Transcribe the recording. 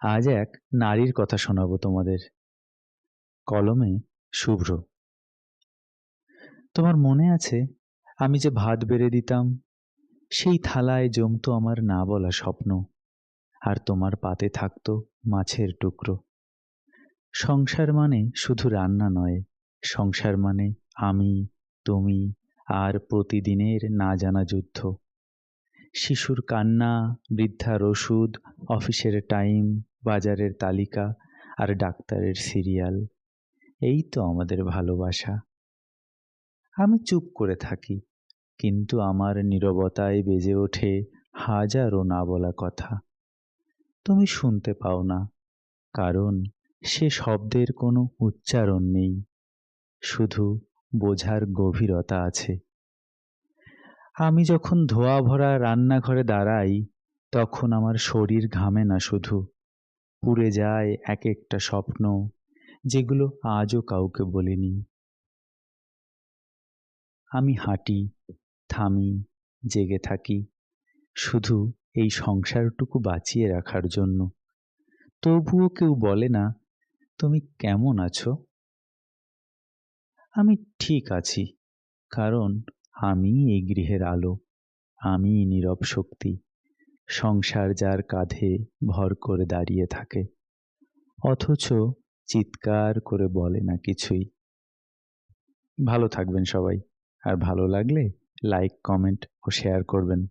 আজ এক নারীর কথা শোনাবো তোমাদের। কলমে শুভ্র। তোমার মনে আছে, আমি যে ভাত বেড়ে দিতাম, সেই থালায় জমতো আমার না বলা স্বপ্ন, আর তোমার পাতে থাকতো মাছের টুকরো। সংসার মানে শুধু রান্না নয়, সংসার মানে আমি, তুমি, আর প্রতিদিনের না জানা যুদ্ধ। শিশুর কান্না, বৃদ্ধার ওষুধ, অফিসের টাইম বাজারের তালিকা আর ডাক্তারের সিরিয়াল। এই তো আমাদের ভালোবাসা। আমি চুপ করে থাকি, কিন্তু আমার নীরবতায় বেজে ওঠে হাজারো না বলা কথা। তুমি শুনতে পাও না, কারণ সে শব্দের কোনো উচ্চারণ নেই, শুধু বোঝার গভীরতা আছে। আমি যখন ধোয়া ভরা রান্নাঘরে দাঁড়াই, তখন আমার শরীর ঘামে না শুধু। পুড়ে যায় এক একটা স্বপ্ন, যেগুলো আজও কাউকে বলিনি। আমি হাঁটি, থামি, জেগে থাকি, শুধু এই সংসারটুকু বাঁচিয়ে রাখার জন্য। তবুও কেউ বলে না, তুমি কেমন আছো? আমি ঠিক আছি, কারণ আমি এই গৃহের আলো আমি নীরব শক্তি। সংসার যার কাঁধে ভর করে দাঁড়িয়ে থাকে। অথচ চিৎকার করে বলে না কিছুই। ভালো থাকবেন সবাই, আর ভালো লাগলে লাইক কমেন্ট ও শেয়ার করবেন।